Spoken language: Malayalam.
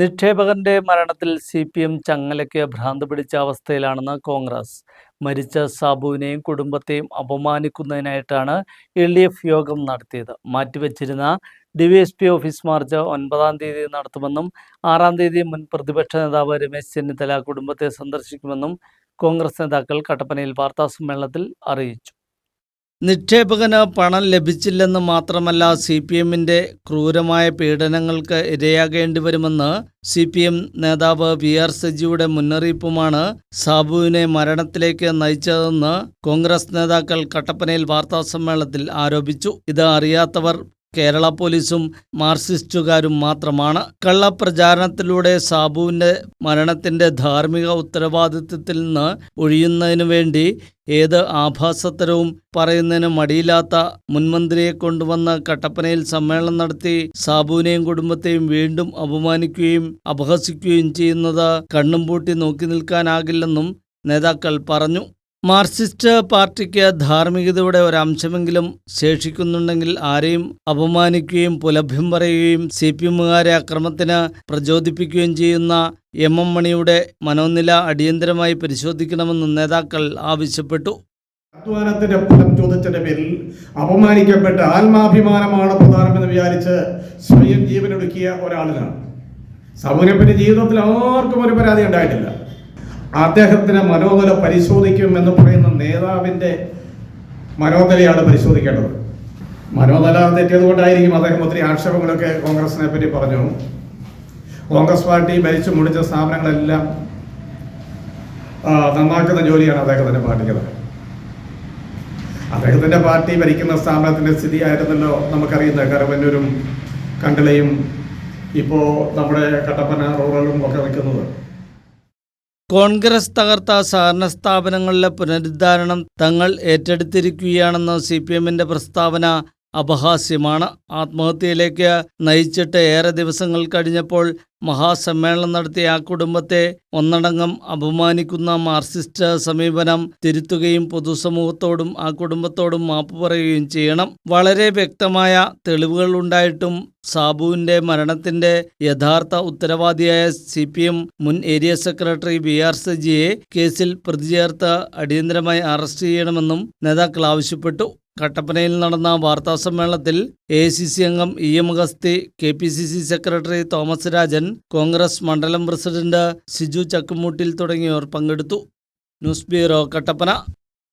നിക്ഷേപകന്റെ മരണത്തിൽ സി പി എം ചങ്ങലയ്ക്ക് ഭ്രാന്ത് പിടിച്ച അവസ്ഥയിലാണെന്ന് കോൺഗ്രസ്. മരിച്ച സാബുവിനെയും കുടുംബത്തെയും അപമാനിക്കുന്നതിനായിട്ടാണ് എൽ ഡി എഫ് യോഗം നടത്തിയത്. മാറ്റിവെച്ചിരുന്ന D V S P office march ഒൻപതാം തീയതി നടത്തുമെന്നും ആറാം തീയതി മുൻ പ്രതിപക്ഷ നേതാവ് രമേശ് ചെന്നിത്തല കുടുംബത്തെ സന്ദർശിക്കുമെന്നും കോൺഗ്രസ് നേതാക്കൾ കട്ടപ്പനയിൽ വാർത്താസമ്മേളനത്തിൽ അറിയിച്ചു. നിക്ഷേപകന് പണം ലഭിച്ചില്ലെന്ന് മാത്രമല്ല സി പി എമ്മിന്റെ ക്രൂരമായ പീഡനങ്ങൾക്ക് ഇരയാകേണ്ടി വരുമെന്ന് സി പി എം നേതാവ് വി ആർ സജിയുടെ മുന്നറിയിപ്പുമാണ് സാബുവിനെ മരണത്തിലേക്ക് നയിച്ചതെന്ന് കോൺഗ്രസ് നേതാക്കൾ കട്ടപ്പനയിൽ വാർത്താസമ്മേളനത്തിൽ ആരോപിച്ചു. ഇത് അറിയാത്തവർ കേരള പോലീസും മാർക്സിസ്റ്റുകാരും മാത്രമാണ് കള്ളപ്രചാരണത്തിലൂടെ സാബുവിന്റെ മരണത്തിന്റെ ധാർമ്മിക ഉത്തരവാദിത്വത്തിൽ നിന്ന് ഒഴിയുന്നതിനു വേണ്ടി ഏത് ആഭാസത്തരവും പറയുന്നതിന് മടിയില്ലാത്ത മുൻമന്ത്രിയെ കൊണ്ടുവന്ന് കട്ടപ്പനയിൽ സമ്മേളനം നടത്തി സാബുവിനെയും കുടുംബത്തെയും വീണ്ടും അപമാനിക്കുകയും അപഹസിക്കുകയും ചെയ്യുന്നത് കണ്ണും പൂട്ടി നോക്കി നിൽക്കാനാകില്ലെന്നും നേതാക്കൾ പറഞ്ഞു. മാർക്സിസ്റ്റ് പാർട്ടിക്ക് ധാർമ്മികതയുടെ ഒരംശമെങ്കിലും ശേഷിക്കുന്നുണ്ടെങ്കിൽ ആരെയും അപമാനിക്കുകയും പുലഭ്യം പറയുകയും സി പി എമ്മുകാരെ അക്രമത്തിന് പ്രചോദിപ്പിക്കുകയും ചെയ്യുന്ന എം എം മണിയുടെ മനോനില അടിയന്തരമായി പരിശോധിക്കണമെന്ന് നേതാക്കൾ ആവശ്യപ്പെട്ടു. അധ്വാനത്തിന്റെ ഫലം ചോദിച്ചതിന്റെ പേരിൽ അപമാനിക്കപ്പെട്ട ആത്മാഭിമാനമാണ് പ്രധാനമെന്ന് വിചാരിച്ച് സ്വയം ജീവനൊടുക്കിയ ഒരാളിനാണ്. സമൂഹത്തിന്റെ ജീവിതത്തിൽ ആർക്കും ഒരു പരാതി ഉണ്ടായിട്ടില്ല. അദ്ദേഹത്തിന് മനോനില പരിശോധിക്കും എന്ന് പറയുന്ന നേതാവിന്റെ മനോനിലയാണ് പരിശോധിക്കേണ്ടത്. മനോനില തെറ്റിയത് കൊണ്ടായിരിക്കും അദ്ദേഹം ഒത്തിരി ആക്ഷേപങ്ങളൊക്കെ കോൺഗ്രസിനെ പറ്റി പറഞ്ഞു. കോൺഗ്രസ് പാർട്ടി ഭരിച്ചു മുടിച്ച സ്ഥാപനങ്ങളെല്ലാം നന്നാക്കുന്ന ജോലിയാണ് അദ്ദേഹത്തിന്റെ പാർട്ടിക്ക് അദ്ദേഹത്തിന്റെ പാർട്ടി ഭരിക്കുന്ന സ്ഥാപനത്തിന്റെ സ്ഥിതി ആയിരുന്നല്ലോ നമുക്കറിയുന്നത്. കരവന്നൂരും കണ്ടലയും ഇപ്പോ നമ്മുടെ കട്ടപ്പന റൂറലും ഒക്കെ നിൽക്കുന്നത്. കോൺഗ്രസ് തകർത്ത സഹകരണ സ്ഥാപനങ്ങളിലെ പുനരുദ്ധാരണം തങ്ങൾ ഏറ്റെടുത്തിരിക്കുകയാണെന്ന സി പി എമ്മിന്റെ പ്രസ്താവന അപഹാസ്യമാണ്. ആത്മഹത്യയിലേക്ക് നയിച്ചിട്ട് ഏറെ ദിവസങ്ങൾ കഴിഞ്ഞപ്പോൾ മഹാസമ്മേളനം നടത്തിയ ആ കുടുംബത്തെ ഒന്നടങ്കം അപമാനിക്കുന്ന മാർക്സിസ്റ്റ് സമീപനം തിരുത്തുകയും പൊതുസമൂഹത്തോടും ആ കുടുംബത്തോടും മാപ്പ് പറയുകയും ചെയ്യണം. വളരെ വ്യക്തമായ തെളിവുകൾ ഉണ്ടായിട്ടും സാബുവിന്റെ മരണത്തിന്റെ യഥാർത്ഥ ഉത്തരവാദിയായ സി പി എം മുൻ ഏരിയ സെക്രട്ടറി ബി ആർ സജിയെ കേസിൽ പ്രതി ചേർത്ത് അടിയന്തരമായി അറസ്റ്റ് ചെയ്യണമെന്നും നേതാക്കൾ ആവശ്യപ്പെട്ടു. കട്ടപ്പനയിൽ നടന്ന വാർത്താ സമ്മേളനത്തിൽ എ സി സി അംഗം E M Agasthi K P C C secretary Thomas Rajan Congress മണ്ഡലം പ്രസിഡന്റ് സിജു ചക്കുമൂട്ടിൽ തുടങ്ങിയവർ പങ്കെടുത്തു. News bureau Kattappana.